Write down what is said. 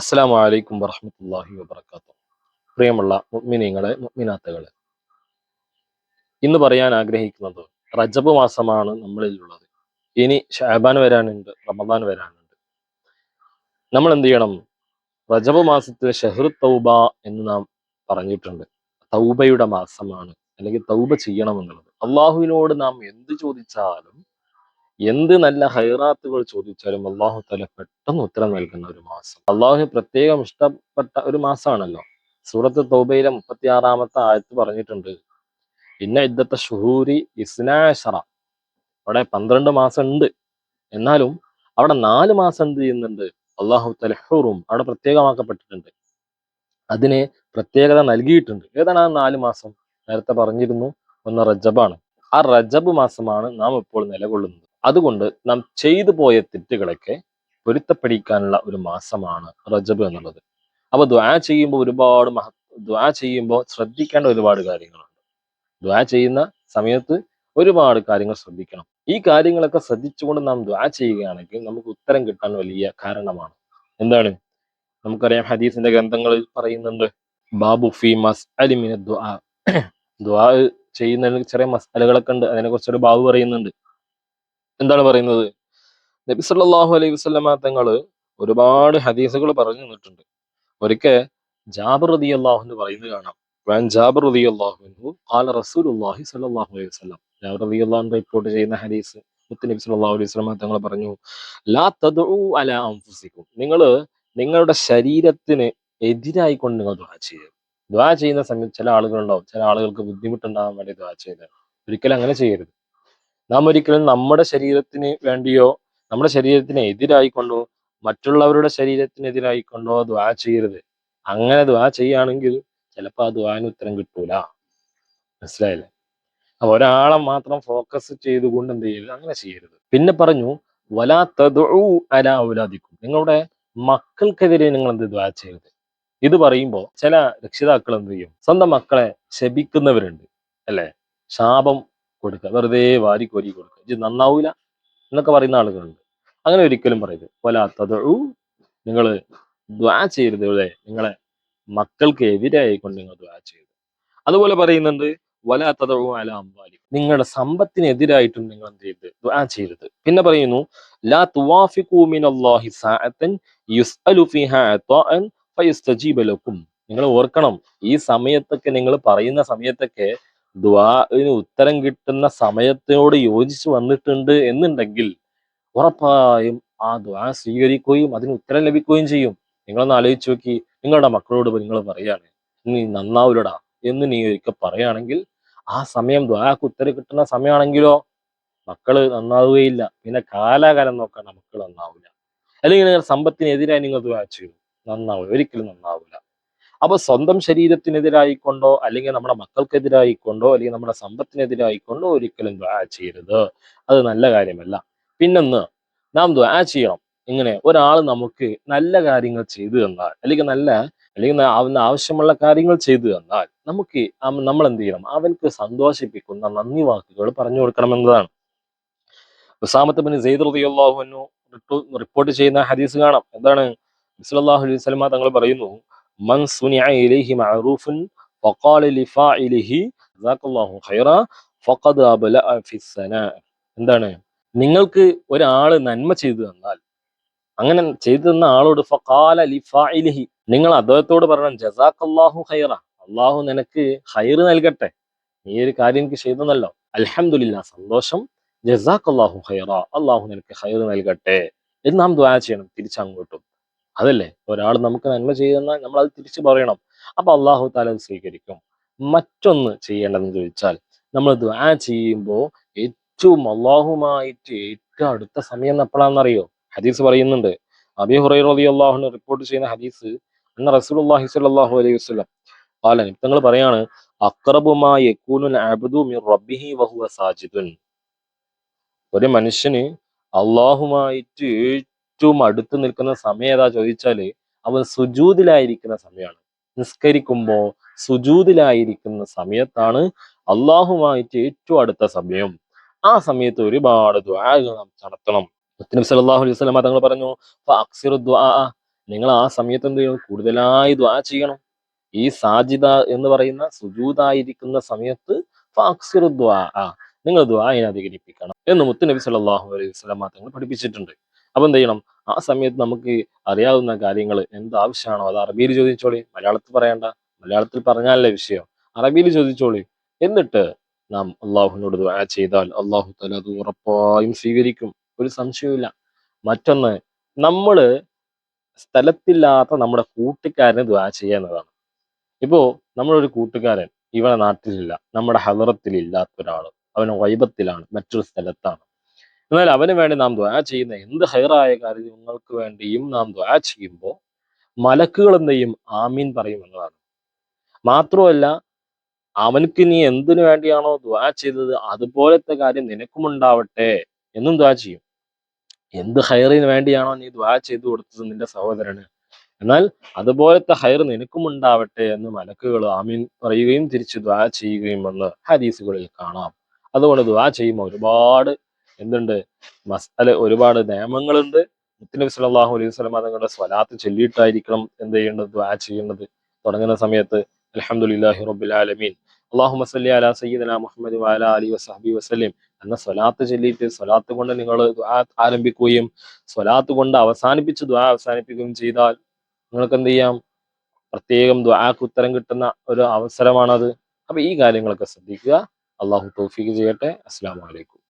അസ്സാം വലൈക്കും വറഹമത്തല്ലാഹി വബർക്കാത്തു പ്രിയമുള്ള മുഗ്മിനീങ്ങളെ മുഗ്മിനാത്തകളെ ഇന്ന് പറയാൻ ആഗ്രഹിക്കുന്നത് റജബ് മാസമാണ് നമ്മളിലുള്ളത്. ഇനി ഷാബാൻ വരാനുണ്ട് റമദാൻ വരാനുണ്ട്. നമ്മൾ എന്ത് ചെയ്യണം റജബ് മാസത്തിൽ ഷെഹർ തൗബ എന്ന് നാം പറഞ്ഞിട്ടുണ്ട്. തൗബയുടെ മാസമാണ് അല്ലെങ്കിൽ തൗബ ചെയ്യണം എന്നുള്ളത് അള്ളാഹുവിനോട് നാം എന്ത് ചോദിച്ചാലും എന്ത് നല്ല ഹൈറാത്തുകൾ ചോദിച്ചാലും അള്ളാഹു തല പെട്ടെന്ന് ഉത്തരം നൽകുന്ന ഒരു മാസം. അള്ളാഹു പ്രത്യേകം ഇഷ്ടപ്പെട്ട ഒരു മാസമാണല്ലോ സൂറത്ത് തൗബയിലെ മുപ്പത്തി ആറാമത്തെ ആയത്ത് പറഞ്ഞിട്ടുണ്ട്. ഇന്ന ഇദ്ദത്തെ ഷുഹൂരി ഇസ്നാശറ അവിടെ പന്ത്രണ്ട് മാസം ഉണ്ട്. എന്നാലും അവിടെ നാല് മാസം എന്ത് ചെയ്യുന്നുണ്ട്? അള്ളാഹു തല ഹുറും അവിടെ പ്രത്യേകമാക്കപ്പെട്ടിട്ടുണ്ട്. അതിന് പ്രത്യേകത നൽകിയിട്ടുണ്ട്. ഏതാണ് ആ നാല് മാസം? നേരത്തെ പറഞ്ഞിരുന്നു ഒന്ന് റജബാണ്. ആ റജബ് മാസമാണ് നാം ഇപ്പോൾ നിലകൊള്ളുന്നത്. അതുകൊണ്ട് നാം ചെയ്തു പോയ തെറ്റുകളൊക്കെ പൊരുത്തപ്പെടിക്കാനുള്ള ഒരു മാസമാണ് റജബ് എന്നുള്ളത്. അപ്പൊ ദ്വാ ചെയ്യുമ്പോൾ ഒരുപാട് മഹ ദ്വാ ചെയ്യുമ്പോൾ ശ്രദ്ധിക്കേണ്ട ഒരുപാട് കാര്യങ്ങളുണ്ട്. ദ്വാ ചെയ്യുന്ന സമയത്ത് ഒരുപാട് കാര്യങ്ങൾ ശ്രദ്ധിക്കണം. ഈ കാര്യങ്ങളൊക്കെ ശ്രദ്ധിച്ചുകൊണ്ട് നാം ദ്വാ ചെയ്യുകയാണെങ്കിൽ നമുക്ക് ഉത്തരം കിട്ടാൻ വലിയ കാരണമാണ്. എന്താണ്? നമുക്കറിയാം ഹദീസിന്റെ ഗ്രന്ഥങ്ങളിൽ പറയുന്നുണ്ട് ബാബു ഫി മസ് അലിമിന ദ്വാ ദ്വാ ചെയ്യുന്നതിന് ചെറിയ മസാലകളൊക്കെ ഉണ്ട്. അതിനെ കുറിച്ചൊരു ബാബു പറയുന്നുണ്ട്. എന്താണ് പറയുന്നത്? നബി സല്ലല്ലാഹു അലൈഹി വസ്ലമ തങ്ങൾ ഒരുപാട് ഹദീസുകൾ പറഞ്ഞു തന്നിട്ടുണ്ട്. ഒരിക്കൽ ജാബിർ റളിയല്ലാഹു അൻഹു പറയുന്നത് കാണാം. വൻ ജാബിർ റളിയല്ലാഹു അൻഹു ഖാല റസൂലുള്ളാഹി സ്വല്ലല്ലാഹു അലൈഹി വസല്ലം. ജാബിർ റളിയല്ലാഹു അൻഹു റിപ്പോർട്ട് ചെയ്യുന്ന ഹദീസ് മുത്ത് നബി സല്ലല്ലാഹു അലൈഹി വസല്ലമ തങ്ങൾ പറഞ്ഞു ലാ തദു അലാ അംഫുസിക്കും നിങ്ങൾ നിങ്ങളുടെ ശരീരത്തിന് എതിരായി കൊണ്ട് നിങ്ങൾ ദ്വാ ചെയ്യരുത് ദ്വാ ചെയ്യുന്ന സമയത്ത് ചില ആളുകളുണ്ടാവും. ചില ആളുകൾക്ക് ബുദ്ധിമുട്ടുണ്ടാകാൻ വേണ്ടി ദ്വാ ചെയ്യുന്നത് ഒരിക്കലും അങ്ങനെ ചെയ്യരുത്. നാം ഒരിക്കലും നമ്മുടെ ശരീരത്തിന് വേണ്ടിയോ നമ്മുടെ ശരീരത്തിന് എതിരായിക്കൊണ്ടോ മറ്റുള്ളവരുടെ ശരീരത്തിനെതിരായിക്കൊണ്ടോ ദ്വാ ചെയ്യരുത്. അങ്ങനെ ദ്വാ ചെയ്യുകയാണെങ്കിൽ ചിലപ്പോൾ ആ ദ്വാന് ഉത്തരം കിട്ടൂല. മനസ്സിലായില്ലേ? അപ്പൊ ഒരാളെ മാത്രം ഫോക്കസ് ചെയ്തുകൊണ്ട് എന്ത് ചെയ്യരുത്? അങ്ങനെ ചെയ്യരുത്. പിന്നെ പറഞ്ഞു വലാ തദ്ഉ അല ഔലാദിക്കും. നിങ്ങളുടെ മക്കൾക്കെതിരെ നിങ്ങൾ എന്ത് ദ്വാ ചെയ്യരുത്? ഇത് പറയുമ്പോൾ ചില രക്ഷിതാക്കൾ എന്ത് ചെയ്യും? സ്വന്തം മക്കളെ ശപിക്കുന്നവരുണ്ട്. അല്ലെ? ശാപം കൊടുക്കുക. വെറുതെ വാരി കോരി കൊടുക്കുക. ഇത് നന്നാവൂല എന്നൊക്കെ പറയുന്ന ആളുകളുണ്ട്. അങ്ങനെ ഒരിക്കലും പറയരുത്. വലാത്തതു നിങ്ങൾ ദ്വാ ചെയ്യരുത് ഇവിടെ. നിങ്ങളെ മക്കൾക്ക് എതിരായി കൊണ്ട് നിങ്ങൾ ദ്വാ ചെയ്യരുത്. അതുപോലെ പറയുന്നുണ്ട് വലാത്തതു അല അമ്പാലി നിങ്ങളുടെ സമ്പത്തിനെതിരായിട്ടും നിങ്ങൾ എന്ത് ചെയ്ത് ദ്വാ ചെയ്യരുത്. പിന്നെ പറയുന്നു ലാ തുവാഫിഖു മിനല്ലാഹി സഅതൻ യുസ്അലു ഫീഹാ ഫയസ്തജീബ ലക്കും. നിങ്ങൾ ഓർക്കണം ഈ സമയത്തൊക്കെ നിങ്ങൾ പറയുന്ന സമയത്തൊക്കെ ദ്വാന് ഉത്തരം കിട്ടുന്ന സമയത്തിനോട് യോജിച്ച് വന്നിട്ടുണ്ട് എന്നുണ്ടെങ്കിൽ ഉറപ്പായും ആ ദ്വാ സ്വീകരിക്കുകയും അതിന് ഉത്തരം ലഭിക്കുകയും ചെയ്യും. നിങ്ങളൊന്ന് ആലോചിച്ച് നോക്കി. നിങ്ങളുടെ മക്കളോട് നിങ്ങൾ പറയാണ്. നീ നന്നാവൂലടാ എന്ന് നീ ഒരിക്കൽ പറയുകയാണെങ്കിൽ ആ സമയം ദ്വാക്ക് ഉത്തരം കിട്ടുന്ന സമയമാണെങ്കിലോ മക്കൾ നന്നാവുകയില്ല. പിന്നെ കാലാകാലം നോക്കണ മക്കൾ നന്നാവില്ല അല്ലെങ്കിൽ നിങ്ങൾ സമ്പത്തിനെതിരായി നിങ്ങൾ ദ്വാ ചെയ്യും. നന്നാവില്ല ഒരിക്കലും നന്നാവില്ല അപ്പൊ സ്വന്തം ശരീരത്തിനെതിരായിക്കൊണ്ടോ അല്ലെങ്കിൽ നമ്മുടെ മക്കൾക്കെതിരായിക്കൊണ്ടോ അല്ലെങ്കിൽ നമ്മുടെ സമ്പത്തിനെതിരായിക്കൊണ്ടോ ഒരിക്കലും ദ്വാ ചെയ്യരുത്. അത് നല്ല കാര്യമല്ല. പിന്നൊന്ന് നാം ദ്വാ ചെയ്യണം. ഇങ്ങനെ ഒരാൾ നമുക്ക് നല്ല കാര്യങ്ങൾ ചെയ്തു തന്നാൽ അല്ലെങ്കിൽ നല്ല അല്ലെങ്കിൽ അവന് ആവശ്യമുള്ള കാര്യങ്ങൾ ചെയ്തു തന്നാൽ നമുക്ക് നമ്മൾ എന്ത് ചെയ്യണം? അവൻക്ക് സന്തോഷിപ്പിക്കുന്ന നന്ദി വാക്കുകൾ പറഞ്ഞു കൊടുക്കണം എന്നതാണ്. ഉസാമത്ത് ബിൻ സെയ്ദ് അൻഹു റിപ്പോർട്ട് ചെയ്യുന്ന ഹദീസ് കാണാം. എന്താണ്? സല്ലല്ലാഹു അലൈഹി വസല്ലം തങ്ങൾ പറയുന്നു മൻ معروف وقال മഅറൂഫുൻ ذاك ലിഫാഇലിഹി ജസാക്കല്ലാഹു ഖൈറ ഫഖദ് في ഫിസ്സനാ എന്താണ്? നിങ്ങൾക്ക് ഒരാൾ നന്മ ചെയ്തു തന്നാൽ അങ്ങനെ ചെയ്തു തന്ന ആളോട് ഫഖാല ലിഫാഇലിഹി. നിങ്ങൾ അദ്ദേഹത്തോട് പറയണം ജസാക്കല്ലാഹു ഖൈറ. അള്ളാഹു നിനക്ക് ഹൈർ നൽകട്ടെ. നീ ഒരു കാര്യം എനിക്ക് ചെയ്തെന്നല്ലോ. അൽഹംദുലില്ലാ സന്തോഷം. ജസാക്കല്ലാഹു ഹൈറ അള്ളാഹു നിനക്ക് ഹൈർ നൽകട്ടെ. എന്ന് നാം ദ്വാ ചെയ്യണം. തിരിച്ചങ്ങോട്ടും. അതല്ലേ? ഒരാൾ നമുക്ക് നന്മ ചെയ്യുന്ന നമ്മൾ അത് തിരിച്ചു പറയണം. അപ്പൊ അള്ളാഹു താല സ്വീകരിക്കും. മറ്റൊന്ന് ചെയ്യേണ്ടതെന്ന് ചോദിച്ചാൽ നമ്മൾ ദ്വാ ചെയ്യുമ്പോൾ ഏറ്റവും അള്ളാഹുമായിട്ട് ഏറ്റവും അടുത്ത സമയം എപ്പോഴാണെന്നറിയോ? ഹദീസ് പറയുന്നുണ്ട്. അബി ഹുറൈറ റളിയല്ലാഹു റിപ്പോർട്ട് ചെയ്യുന്ന ഹദീസ് അന്ന റസൂലുള്ളാഹി സ്വല്ലല്ലാഹു അലൈഹി വസല്ലം പാല നിങ്ങൾ പറയാണ് അക്രബുമായി ഒരു മനുഷ്യന് അള്ളാഹുമായിട്ട് ഏറ്റവും അടുത്ത് നിൽക്കുന്ന സമയം ഏതാ ചോദിച്ചാൽ അവൻ സുജൂതിലായിരിക്കുന്ന സമയമാണ്. നിസ്കരിക്കുമ്പോ സുജൂതിലായിരിക്കുന്ന സമയത്താണ് അള്ളാഹുമായിട്ട് ഏറ്റവും അടുത്ത സമയം. ആ സമയത്ത് ഒരുപാട് ദ്വാരകൾ നാം നടത്തണം. മുത്തനബി സല്ലല്ലാഹു അലൈഹി വസല്ലം തങ്ങൾ പറഞ്ഞു "ഫഅക്സിറു ദ്വാ നിങ്ങൾ ആ സമയത്ത് എന്ത് ചെയ്യണം? കൂടുതലായി ദ്വാ ചെയ്യണം. ഈ സാജിദ എന്ന് പറയുന്ന സുജൂതായിരിക്കുന്ന സമയത്ത് ഫാക്സിറു ദ്വാ നിങ്ങൾ അധികരിപ്പിക്കണം എന്ന് മുത്തുനബി സല്ലല്ലാഹു അലൈഹി വസല്ലം തങ്ങൾ പഠിപ്പിച്ചിട്ടുണ്ട്. അപ്പൊ എന്ത് ചെയ്യണം? ആ സമയത്ത് നമുക്ക് അറിയാവുന്ന കാര്യങ്ങൾ എന്ത് ആവശ്യമാണോ അത് അറബിയിൽ ചോദിച്ചോളി. മലയാളത്തിൽ പറയണ്ട. മലയാളത്തിൽ പറഞ്ഞാലല്ലേ വിഷയം. അറബിയിൽ ചോദിച്ചോളി. എന്നിട്ട് നാം അള്ളാഹുവിനോട് ദുആ ചെയ്താൽ അള്ളാഹു തല അത് ഉറപ്പായും സ്വീകരിക്കും. ഒരു സംശയവുമില്ല. മറ്റൊന്ന് നമ്മൾ സ്ഥലത്തില്ലാത്ത നമ്മുടെ കൂട്ടുകാരന് ദുആ ചെയ്യുക എന്നതാണ്. ഇപ്പോ നമ്മളൊരു കൂട്ടുകാരൻ ഇവളെ നാട്ടിലില്ല. നമ്മുടെ ഹലറത്തിൽ ഇല്ലാത്ത ഒരാൾ അവൻ വൈബത്തിലാണ്. മറ്റൊരു സ്ഥലത്താണ്. എന്നാൽ അവന് വേണ്ടി നാം ദ്വാ ചെയ്യുന്ന എന്ത് ഹൈറായ കാര്യങ്ങൾക്ക് വേണ്ടിയും നാം ദ്വാ ചെയ്യുമ്പോൾ മലക്കുകൾ എന്ത് ആമീൻ പറയും എന്നതാണ്. മാത്രമല്ല അവനക്ക് നീ എന്തിനു വേണ്ടിയാണോ ദ്വാ ചെയ്തത്? അതുപോലത്തെ കാര്യം നിനക്കും ഉണ്ടാവട്ടെ എന്നും ദ്വാ ചെയ്യും. എന്ത് ഹൈറിന് വേണ്ടിയാണോ നീ ദ്വാ ചെയ്തു കൊടുത്തത് നിന്റെ സഹോദരന്? എന്നാൽ അതുപോലത്തെ ഹൈർ നിനക്കും ഉണ്ടാവട്ടെ എന്ന് മലക്കുകൾ ആമീൻ പറയുകയും തിരിച്ച് ദ്വാ ചെയ്യുകയും എന്ന് ഹദീസുകളിൽ കാണാം. അതുകൊണ്ട് ദ്വാ ചെയ്യുമ്പോൾ ഒരുപാട് എന്തുണ്ട്? മസാല ഒരുപാട് നിയമങ്ങളുണ്ട്. മുത്തനബി സല്ലല്ലാഹു അലൈഹി വസല്ലം തങ്ങളുടെ സ്വലാത്ത് ചൊല്ലിയിട്ടായിരിക്കണം എന്ത് ചെയ്യേണ്ടത്? ദ്വാ ചെയ്യേണ്ടത്. തുടങ്ങുന്ന സമയത്ത് അൽഹംദുലില്ലാഹി റബ്ബിൽ ആലമീൻ. അള്ളാഹു മസല്ലി അല സയ്യിദന മുഹമ്മദ് വാല അലി വസഹബി വസല്ലം എന്ന സ്വലാത്ത് ചൊല്ലിയിട്ട് സ്വലാത്ത് കൊണ്ട് നിങ്ങൾ ആരംഭിക്കുകയും സ്വലാത്ത് കൊണ്ട് അവസാനിപ്പിച്ച് ദ്വാ അവസാനിപ്പിക്കുകയും ചെയ്താൽ നിങ്ങൾക്ക് എന്ത് ചെയ്യാം? പ്രത്യേകം ദ്വാക്ക് ഉത്തരം കിട്ടുന്ന ഒരു അവസരമാണത്. അപ്പൊ ഈ കാര്യങ്ങളൊക്കെ ശ്രദ്ധിക്കുക. അള്ളാഹു തൗഫീഖ് ചെയ്യട്ടെ. അസ്സാം വലൈക്കും